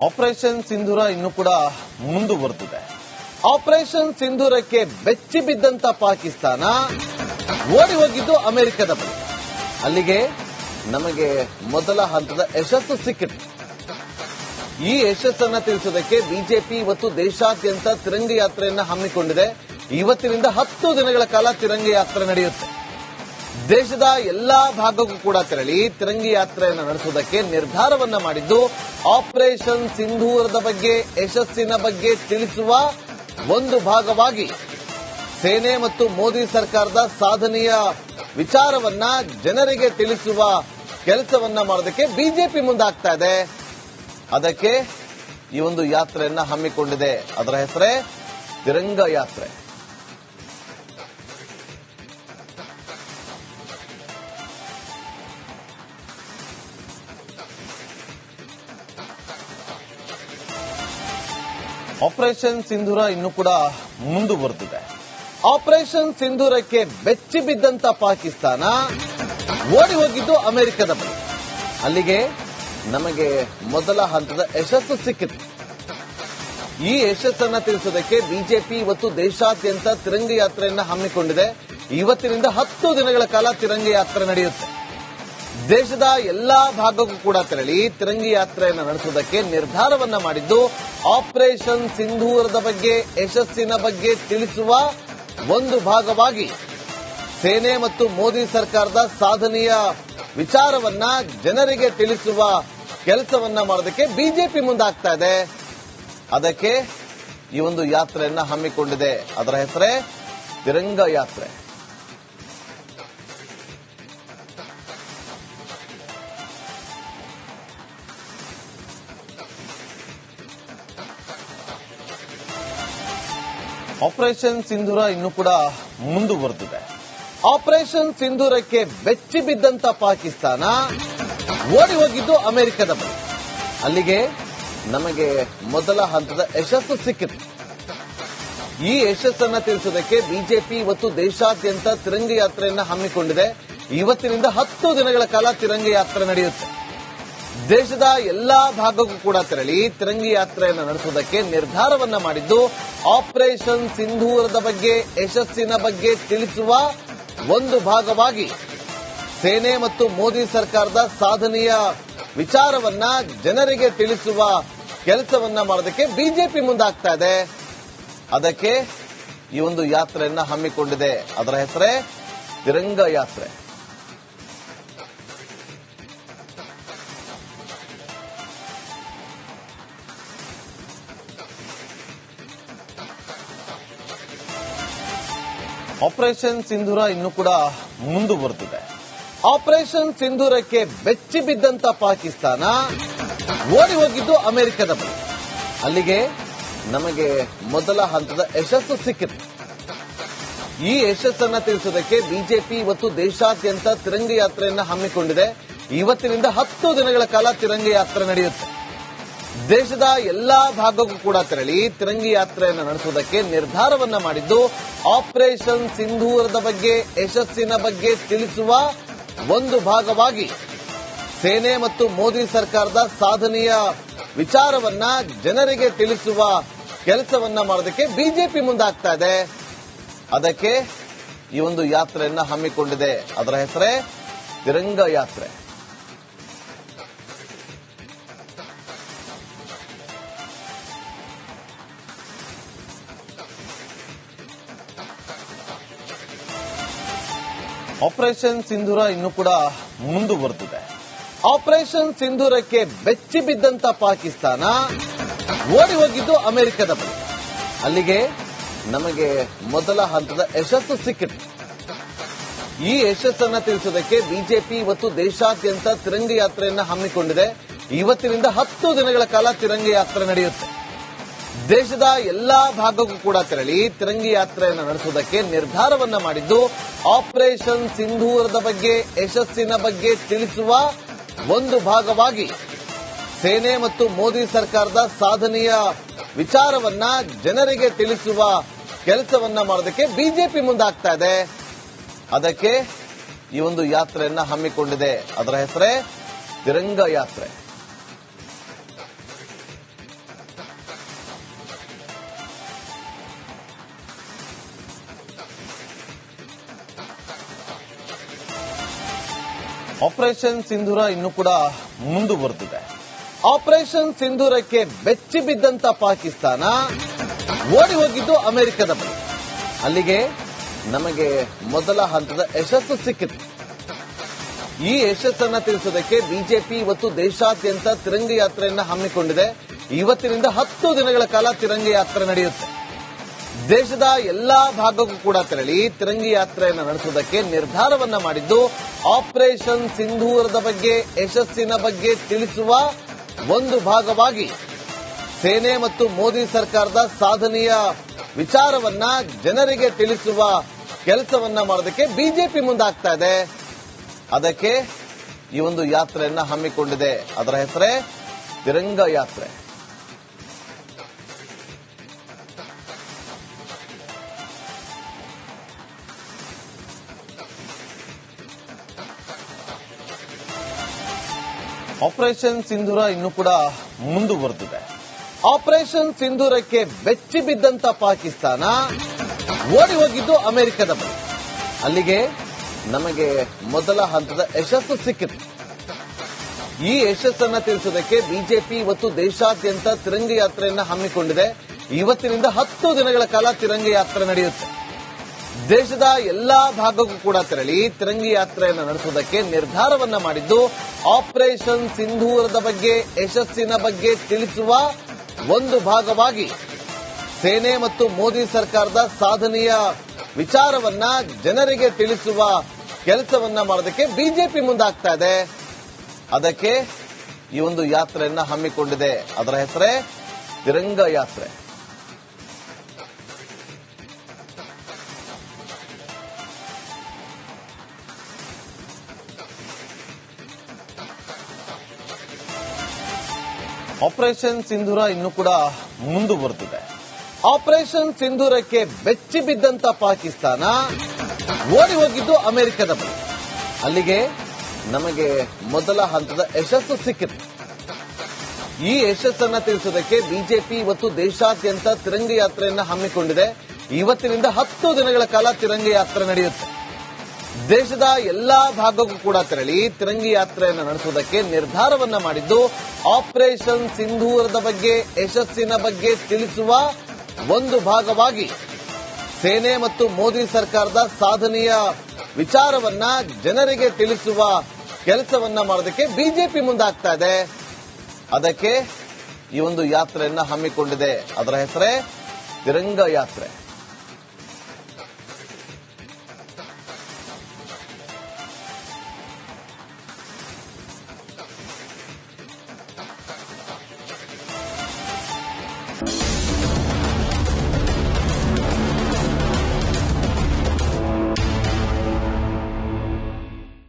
Operation ಸಿಂಧೂರ ಇನ್ನು ಕೂಡ ಮುಂದುವರೆದಿದೆ ಆಪರೇಷನ್ ಸಿಂಧೂರಕ್ಕೆ ಬೆಚ್ಚಿ ಬಿದ್ದಂತ ಪಾಕಿಸ್ತಾನ ಓಡಿ ಹೋಗಿದ್ದು ಅಮೆರಿಕದ ಬಳಿ. ಅಲ್ಲಿಗೆ ನಮಗೆ ಮೊದಲ ಹಂತದ ಯಶಸ್ಸು ಸಿಕ್ಕಿತು ಈ ಯಶಸ್ಸನ್ನ ತಿಳಿಸೋದಕ್ಕೆ ಬಿಜೆಪಿ ಇವತ್ತು ದೇಶಾದ್ಯಂತ ತಿರಂಗ ಯಾತ್ರೆಯನ್ನ ಹಮ್ಮಿಕೊಂಡಿದೆ. ಇವತ್ತಿನಿಂದ ಹತ್ತು ದಿನಗಳ ಕಾಲ ತಿರಂಗ ಯಾತ್ರೆ ನಡೆಯುತ್ತೆ. ದೇಶದ ಎಲ್ಲಾ ಭಾಗಕ್ಕೂ ಕೂಡ ತೆರಳಿ ತಿರಂಗಿ ಯಾತ್ರೆಯನ್ನು ನಡೆಸುವುದಕ್ಕೆ ನಿರ್ಧಾರವನ್ನ ಮಾಡಿದ್ದು, ಆಪರೇಷನ್ ಸಿಂಧೂರದ ಬಗ್ಗೆ, ಯಶಸ್ಸಿನ ಬಗ್ಗೆ ತಿಳಿಸುವ ಒಂದು ಭಾಗವಾಗಿ ಸೇನೆ ಮತ್ತು ಮೋದಿ ಸರ್ಕಾರದ ಸಾಧನೆಯ ವಿಚಾರವನ್ನ ಜನರಿಗೆ ತಿಳಿಸುವ ಕೆಲಸವನ್ನ ಮಾಡೋದಕ್ಕೆ ಬಿಜೆಪಿ ಮುಂದಾಗ್ತಾ ಇದೆ. ಅದಕ್ಕೆ ಈ ಒಂದು ಯಾತ್ರೆಯನ್ನ ಹಮ್ಮಿಕೊಂಡಿದೆ. ಅದರ ಹೆಸರೇ ತಿರಂಗ ಯಾತ್ರೆ. ಆಪರೇಷನ್ ಸಿಂಧೂರ ಇನ್ನು ಕೂಡ ಮುಂದುವರೆದಿದೆ ಆಪರೇಷನ್ ಸಿಂಧೂರಕ್ಕೆ ಬೆಚ್ಚಿ ಬಿದ್ದಂತ ಪಾಕಿಸ್ತಾನ ಓಡಿ ಹೋಗಿದ್ದು ಅಮೆರಿಕದ ಬಳಿ. ಅಲ್ಲಿಗೆ ನಮಗೆ ಮೊದಲ ಹಂತದ ಯಶಸ್ಸು ಸಿಕ್ಕಿತು. ಈ ಯಶಸ್ಸನ್ನ ತಿಳಿಸೋದಕ್ಕೆ ಬಿಜೆಪಿ ಇವತ್ತು ದೇಶಾದ್ಯಂತ ತಿರಂಗ ಯಾತ್ರೆಯನ್ನ ಹಮ್ಮಿಕೊಂಡಿದೆ. ಇವತ್ತಿನಿಂದ ಹತ್ತು ದಿನಗಳ ಕಾಲ ತಿರಂಗ ಯಾತ್ರೆ ನಡೆಯುತ್ತೆ. ದೇಶದ ಎಲ್ಲಾ ಭಾಗಕ್ಕೂ ಕೂಡ ತೆರಳಿ ತಿರಂಗಿ ಯಾತ್ರೆಯನ್ನು ನಡೆಸುವುದಕ್ಕೆ ನಿರ್ಧಾರವನ್ನ ಮಾಡಿದ್ದು, ಆಪರೇಷನ್ ಸಿಂಧೂರದ ಬಗ್ಗೆ, ಯಶಸ್ಸಿನ ಬಗ್ಗೆ ತಿಳಿಸುವ ಒಂದು ಭಾಗವಾಗಿ ಸೇನೆ ಮತ್ತು ಮೋದಿ ಸರ್ಕಾರದ ಸಾಧನೆಯ ವಿಚಾರವನ್ನ ಜನರಿಗೆ ತಿಳಿಸುವ ಕೆಲಸವನ್ನ ಮಾಡೋದಕ್ಕೆ ಬಿಜೆಪಿ ಮುಂದಾಗ್ತಾ ಇದೆ. ಅದಕ್ಕೆ ಈ ಒಂದು ಯಾತ್ರೆಯನ್ನ ಹಮ್ಮಿಕೊಂಡಿದೆ. ಅದರ ಹೆಸರೇ ತಿರಂಗ ಯಾತ್ರೆ. ಆಪರೇಷನ್ ಸಿಂಧೂರ ಇನ್ನು ಕೂಡ ಮುಂದುವರೆದಿದೆ ಆಪರೇಷನ್ ಸಿಂಧೂರಕ್ಕೆ ಬೆಚ್ಚಿ ಬಿದ್ದಂತ ಪಾಕಿಸ್ತಾನ ಓಡಿ ಹೋಗಿದ್ದು ಅಮೆರಿಕದ ಬಳಿ. ಅಲ್ಲಿಗೆ ನಮಗೆ ಮೊದಲ ಹಂತದ ಯಶಸ್ಸು ಸಿಕ್ಕಿತು ಈ ಯಶಸ್ಸನ್ನ ತಿಳಿಸೋದಕ್ಕೆ ಬಿಜೆಪಿ ಇವತ್ತು ದೇಶಾದ್ಯಂತ ತಿರಂಗ ಯಾತ್ರೆಯನ್ನ ಹಮ್ಮಿಕೊಂಡಿದೆ. ಇವತ್ತಿನಿಂದ ಹತ್ತು ದಿನಗಳ ಕಾಲ ತಿರಂಗ ಯಾತ್ರೆ ನಡೆಯುತ್ತೆ. ದೇಶದ ಎಲ್ಲಾ ಭಾಗಕ್ಕೂ ಕೂಡ ತೆರಳಿ ತಿರಂಗಿ ಯಾತ್ರೆಯನ್ನು ನಡೆಸುವುದಕ್ಕೆ ನಿರ್ಧಾರವನ್ನ ಮಾಡಿದ್ದು, ಆಪರೇಷನ್ ಸಿಂಧೂರದ ಬಗ್ಗೆ, ಯಶಸ್ಸಿನ ಬಗ್ಗೆ ತಿಳಿಸುವ ಒಂದು ಭಾಗವಾಗಿ ಸೇನೆ ಮತ್ತು ಮೋದಿ ಸರ್ಕಾರದ ಸಾಧನೆಯ ವಿಚಾರವನ್ನ ಜನರಿಗೆ ತಿಳಿಸುವ ಕೆಲಸವನ್ನ ಮಾಡೋದಕ್ಕೆ ಬಿಜೆಪಿ ಮುಂದಾಗ್ತಾ ಇದೆ. ಅದಕ್ಕೆ ಈ ಒಂದು ಯಾತ್ರೆಯನ್ನ ಹಮ್ಮಿಕೊಂಡಿದೆ. ಅದರ ಹೆಸರೇ ತಿರಂಗ ಯಾತ್ರೆ. ಆಪರೇಷನ್ ಸಿಂಧೂರ ಇನ್ನು ಕೂಡ ಮುಂದುವರೆದಿದೆ ಆಪರೇಷನ್ ಸಿಂಧೂರಕ್ಕೆ ಬೆಚ್ಚಿ ಬಿದ್ದಂತ ಪಾಕಿಸ್ತಾನ ಓಡಿ ಹೋಗಿದ್ದು ಅಮೆರಿಕದ ಬಳಿ. ಅಲ್ಲಿಗೆ ನಮಗೆ ಮೊದಲ ಹಂತದ ಯಶಸ್ಸು ಸಿಕ್ಕಿದೆ ಈ ಯಶಸ್ಸನ್ನ ತಿಳಿಸೋದಕ್ಕೆ ಬಿಜೆಪಿ ಇವತ್ತು ದೇಶಾದ್ಯಂತ ತಿರಂಗ ಯಾತ್ರೆಯನ್ನ ಹಮ್ಮಿಕೊಂಡಿದೆ. ಇವತ್ತಿನಿಂದ ಹತ್ತು ದಿನಗಳ ಕಾಲ ತಿರಂಗ ಯಾತ್ರೆ ನಡೆಯುತ್ತೆ. ದೇಶದ ಎಲ್ಲಾ ಭಾಗಕ್ಕೂ ಕೂಡ ತೆರಳಿ ತಿರಂಗಿ ಯಾತ್ರೆಯನ್ನು ನಡೆಸುವುದಕ್ಕೆ ನಿರ್ಧಾರವನ್ನ ಮಾಡಿದ್ದು, ಆಪರೇಷನ್ ಸಿಂಧೂರದ ಬಗ್ಗೆ, ಯಶಸ್ಸಿನ ಬಗ್ಗೆ ತಿಳಿಸುವ ಒಂದು ಭಾಗವಾಗಿ ಸೇನೆ ಮತ್ತು ಮೋದಿ ಸರ್ಕಾರದ ಸಾಧನೆಯ ವಿಚಾರವನ್ನ ಜನರಿಗೆ ತಿಳಿಸುವ ಕೆಲಸವನ್ನ ಮಾಡೋದಕ್ಕೆ ಬಿಜೆಪಿ ಮುಂದಾಗ್ತಾ ಇದೆ. ಅದಕ್ಕೆ ಈ ಒಂದು ಯಾತ್ರೆಯನ್ನ ಹಮ್ಮಿಕೊಂಡಿದೆ. ಅದರ ಹೆಸರೇ ತಿರಂಗ ಯಾತ್ರೆ. ಆಪರೇಷನ್ ಸಿಂಧೂರ ಇನ್ನು ಕೂಡ ಮುಂದುವರೆದಿದೆ ಆಪರೇಷನ್ ಸಿಂಧೂರಕ್ಕೆ ಬೆಚ್ಚಿ ಬಿದ್ದಂತ ಪಾಕಿಸ್ತಾನ ಓಡಿ ಹೋಗಿದ್ದು ಅಮೆರಿಕದ ಬಳಿ. ಅಲ್ಲಿಗೆ ನಮಗೆ ಮೊದಲ ಹಂತದ ಯಶಸ್ಸು ಸಿಕ್ಕಿತು ಈ ಯಶಸ್ಸನ್ನ ತಿಳಿಸೋದಕ್ಕೆ ಬಿಜೆಪಿ ಇವತ್ತು ದೇಶಾದ್ಯಂತ ತಿರಂಗ ಯಾತ್ರೆಯನ್ನ ಹಮ್ಮಿಕೊಂಡಿದೆ. ಇವತ್ತಿನಿಂದ ಹತ್ತು ದಿನಗಳ ಕಾಲ ತಿರಂಗ ಯಾತ್ರೆ ನಡೆಯುತ್ತೆ. ದೇಶದ ಎಲ್ಲಾ ಭಾಗಕ್ಕೂ ಕೂಡ ತೆರಳಿ ತಿರಂಗಿ ಯಾತ್ರೆಯನ್ನು ನಡೆಸುವುದಕ್ಕೆ ನಿರ್ಧಾರವನ್ನ ಮಾಡಿದ್ದು, ಆಪರೇಷನ್ ಸಿಂಧೂರದ ಬಗ್ಗೆ, ಯಶಸ್ಸಿನ ಬಗ್ಗೆ ತಿಳಿಸುವ ಒಂದು ಭಾಗವಾಗಿ ಸೇನೆ ಮತ್ತು ಮೋದಿ ಸರ್ಕಾರದ ಸಾಧನೆಯ ವಿಚಾರವನ್ನ ಜನರಿಗೆ ತಿಳಿಸುವ ಕೆಲಸವನ್ನ ಮಾಡೋದಕ್ಕೆ ಬಿಜೆಪಿ ಮುಂದಾಗ್ತಾ ಇದೆ. ಅದಕ್ಕೆ ಈ ಒಂದು ಯಾತ್ರೆಯನ್ನ ಹಮ್ಮಿಕೊಂಡಿದೆ. ಅದರ ಹೆಸರೇ ತಿರಂಗ ಯಾತ್ರೆ. ಆಪರೇಷನ್ ಸಿಂಧೂರ ಇನ್ನು ಕೂಡ ಮುಂದುವರೆದಿದೆ ಆಪರೇಷನ್ ಸಿಂಧೂರಕ್ಕೆ ಬೆಚ್ಚಿ ಬಿದ್ದಂತ ಪಾಕಿಸ್ತಾನ ಓಡಿ ಹೋಗಿದ್ದು ಅಮೆರಿಕದ ಬಳಿ. ಅಲ್ಲಿಗೆ ನಮಗೆ ಮೊದಲ ಹಂತದ ಯಶಸ್ಸು ಸಿಕ್ಕಿತು. ಈ ಯಶಸ್ಸನ್ನ ತಿಳಿಸೋದಕ್ಕೆ ಬಿಜೆಪಿ ಇವತ್ತು ದೇಶಾದ್ಯಂತ ತಿರಂಗ ಯಾತ್ರೆಯನ್ನ ಹಮ್ಮಿಕೊಂಡಿದೆ. ಇವತ್ತಿನಿಂದ ಹತ್ತು ದಿನಗಳ ಕಾಲ ತಿರಂಗ ಯಾತ್ರೆ ನಡೆಯುತ್ತೆ. ದೇಶದ ಎಲ್ಲಾ ಭಾಗಕ್ಕೂ ಕೂಡ ತೆರಳಿ ತಿರಂಗಿ ಯಾತ್ರೆಯನ್ನು ನಡೆಸುವುದಕ್ಕೆ ನಿರ್ಧಾರವನ್ನ ಮಾಡಿದ್ದು, ಆಪರೇಷನ್ ಸಿಂಧೂರದ ಬಗ್ಗೆ, ಯಶಸ್ಸಿನ ಬಗ್ಗೆ ತಿಳಿಸುವ ಒಂದು ಭಾಗವಾಗಿ ಸೇನೆ ಮತ್ತು ಮೋದಿ ಸರ್ಕಾರದ ಸಾಧನೆಯ ವಿಚಾರವನ್ನ ಜನರಿಗೆ ತಿಳಿಸುವ ಕೆಲಸವನ್ನ ಮಾಡೋದಕ್ಕೆ ಬಿಜೆಪಿ ಮುಂದಾಗ್ತಾ ಇದೆ. ಅದಕ್ಕೆ ಈ ಒಂದು ಯಾತ್ರೆಯನ್ನ ಹಮ್ಮಿಕೊಂಡಿದೆ. ಅದರ ಹೆಸರೇ ತಿರಂಗ ಯಾತ್ರೆ. ಆಪರೇಷನ್ ಸಿಂಧೂರ ಇನ್ನು ಕೂಡ ಮುಂದುವರೆದಿದೆ ಆಪರೇಷನ್ ಸಿಂಧೂರಕ್ಕೆ ಬೆಚ್ಚಿ ಬಿದ್ದಂತ ಪಾಕಿಸ್ತಾನ ಓಡಿ ಹೋಗಿದ್ದು ಅಮೆರಿಕದ ಬಳಿ. ಅಲ್ಲಿಗೆ ನಮಗೆ ಮೊದಲ ಹಂತದ ಯಶಸ್ಸು ಸಿಕ್ಕಿತು ಈ ಯಶಸ್ಸನ್ನ ತಿಳಿಸೋದಕ್ಕೆ ಬಿಜೆಪಿ ಇವತ್ತು ದೇಶಾದ್ಯಂತ ತಿರಂಗ ಯಾತ್ರೆಯನ್ನ ಹಮ್ಮಿಕೊಂಡಿದೆ. ಇವತ್ತಿನಿಂದ ಹತ್ತು ದಿನಗಳ ಕಾಲ ತಿರಂಗ ಯಾತ್ರೆ ನಡೆಯುತ್ತೆ. ದೇಶದ ಎಲ್ಲಾ ಭಾಗಕ್ಕೂ ಕೂಡ ತೆರಳಿ ತಿರಂಗಿ ಯಾತ್ರೆಯನ್ನು ನಡೆಸುವುದಕ್ಕೆ ನಿರ್ಧಾರವನ್ನ ಮಾಡಿದ್ದು, ಆಪರೇಷನ್ ಸಿಂಧೂರದ ಬಗ್ಗೆ, ಯಶಸ್ಸಿನ ಬಗ್ಗೆ ತಿಳಿಸುವ ಒಂದು ಭಾಗವಾಗಿ ಸೇನೆ ಮತ್ತು ಮೋದಿ ಸರ್ಕಾರದ ಸಾಧನೆಯ ವಿಚಾರವನ್ನ ಜನರಿಗೆ ತಿಳಿಸುವ ಕೆಲಸವನ್ನ ಮಾಡೋದಕ್ಕೆ ಬಿಜೆಪಿ ಮುಂದಾಗ್ತಾ ಇದೆ. ಅದಕ್ಕೆ ಈ ಒಂದು ಯಾತ್ರೆಯನ್ನ ಹಮ್ಮಿಕೊಂಡಿದೆ. ಅದರ ಹೆಸರೇ ತಿರಂಗ ಯಾತ್ರೆ. ಆಪರೇಷನ್ ಸಿಂಧೂರ ಇನ್ನು ಕೂಡ ಮುಂದುವರೆದಿದೆ ಆಪರೇಷನ್ ಸಿಂಧೂರಕ್ಕೆ ಬೆಚ್ಚಿ ಬಿದ್ದಂತ ಪಾಕಿಸ್ತಾನ ಓಡಿ ಹೋಗಿದ್ದು ಅಮೆರಿಕದ ಬಳಿ. ಅಲ್ಲಿಗೆ ನಮಗೆ ಮೊದಲ ಹಂತದ ಯಶಸ್ಸು ಸಿಕ್ಕಿದೆ ಈ ಯಶಸ್ಸನ್ನ ತಿಳಿಸೋದಕ್ಕೆ ಬಿಜೆಪಿ ಇವತ್ತು ದೇಶಾದ್ಯಂತ ತಿರಂಗ ಯಾತ್ರೆಯನ್ನ ಹಮ್ಮಿಕೊಂಡಿದೆ. ಇವತ್ತಿನಿಂದ ಹತ್ತು ದಿನಗಳ ಕಾಲ ತಿರಂಗ ಯಾತ್ರೆ ನಡೆಯುತ್ತೆ. ದೇಶದ ಎಲ್ಲಾ ಭಾಗಕ್ಕೂ ಕೂಡ ತೆರಳಿ ತಿರಂಗಿ ಯಾತ್ರೆಯನ್ನು ನಡೆಸುವುದಕ್ಕೆ ನಿರ್ಧಾರವನ್ನ ಮಾಡಿದ್ದು, ಆಪರೇಷನ್ ಸಿಂಧೂರದ ಬಗ್ಗೆ, ಯಶಸ್ಸಿನ ಬಗ್ಗೆ ತಿಳಿಸುವ ಒಂದು ಭಾಗವಾಗಿ ಸೇನೆ ಮತ್ತು ಮೋದಿ ಸರ್ಕಾರದ ಸಾಧನೆಯ ವಿಚಾರವನ್ನ ಜನರಿಗೆ ತಿಳಿಸುವ ಕೆಲಸವನ್ನ ಮಾಡೋದಕ್ಕೆ ಬಿಜೆಪಿ ಮುಂದಾಗ್ತಾ ಇದೆ. ಅದಕ್ಕೆ ಈ ಒಂದು ಯಾತ್ರೆಯನ್ನ ಹಮ್ಮಿಕೊಂಡಿದೆ. ಅದರ ಹೆಸರೇ ತಿರಂಗ ಯಾತ್ರೆ.